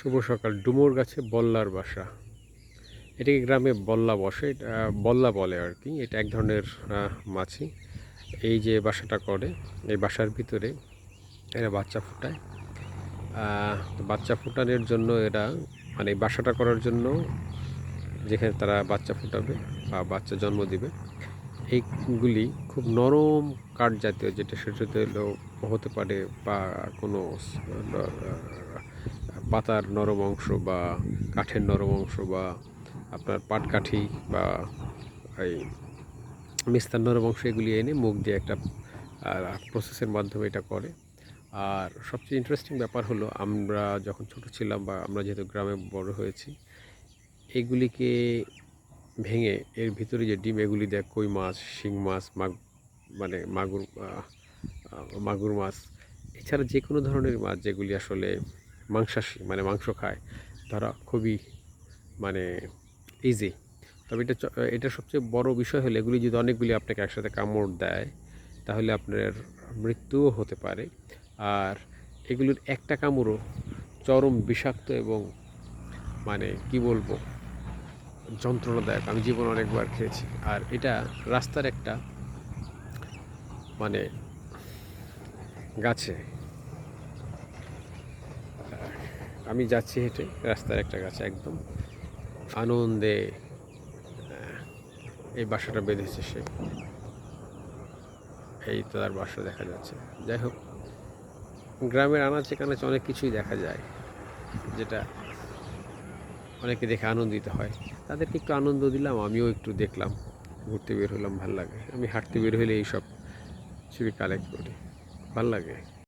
শুভ সকাল। ডুমুর গাছে বল্লার বাসা। এটাকে গ্রামে বল্লা বসে। এটা, বল্লা বলে আর কি। এটা এক ধরনের মাছি। এই যে বাসাটা করে, এই বাসার ভিতরে এরা বাচ্চা ফোটায়। বাচ্চা ফোটানোর জন্য এরা মানে বাসাটা করার জন্য যেখানে তারা বাচ্চা ফোটাবে বা বাচ্চা জন্ম দিবে, এইগুলি খুব নরম কাঠ জাতীয় যেটা সেটাতে হতে পারে বা কোনো পাতার নরম অংশ বা কাঠের নরম অংশ বা আপনার পাটকাঠি বা এই মিস্তার নরম অংশ এগুলি এনে মুখ দিয়ে একটা প্রসেসের মাধ্যমে এটা করে। আর সবচেয়ে ইন্টারেস্টিং ব্যাপার হলো আমরা যখন ছোট ছিলাম বা আমরা যেহেতু গ্রামে বড় হয়েছি, এগুলিকে ভেঙে এর ভিতরে যে ডিম, এগুলি দেয় কই মাছ, শিং মাছ, মাগ মানে মাগুর মাগুর মাছ, এছাড়া যে কোনো ধরনের মাছ যেগুলি আসলে মাংসাশী মানে মাংস খায়। তারা খুবই মানে ইজি তবে এটা এটা সবচেয়ে বড় বিষয় হলো, এগুলি যদি অনেকগুলি আপনাকে একসাথে কামড় দেয়, তাহলে আপনার মৃত্যুও হতে পারে। আর এগুলির একটা কামড়ও চরম বিষাক্ত এবং মানে কি বলব, যন্ত্রণাদায়ক। আমি জীবন অনেকবার খেয়েছি। আর এটা রাস্তার একটা মানে গাছে আমি যাচ্ছি হেঁটে, রাস্তার একটা গাছে একদম। আনন্দে এই বাসাটা বেঁধেছে সে। এই তো তার বাসা দেখা যাচ্ছে। যাই হোক, গ্রামের আনাচে কানাচে অনেক কিছুই দেখা যায়, যেটা অনেকে দেখে আনন্দিত হয়। তাদেরকে একটু আনন্দ দিলাম, আমিও একটু দেখলাম, ঘুরতে বের হলাম, ভালো লাগে। আমি হাঁটতে বের হলে এইসব ছবি কালেক্ট করি, ভালো লাগে।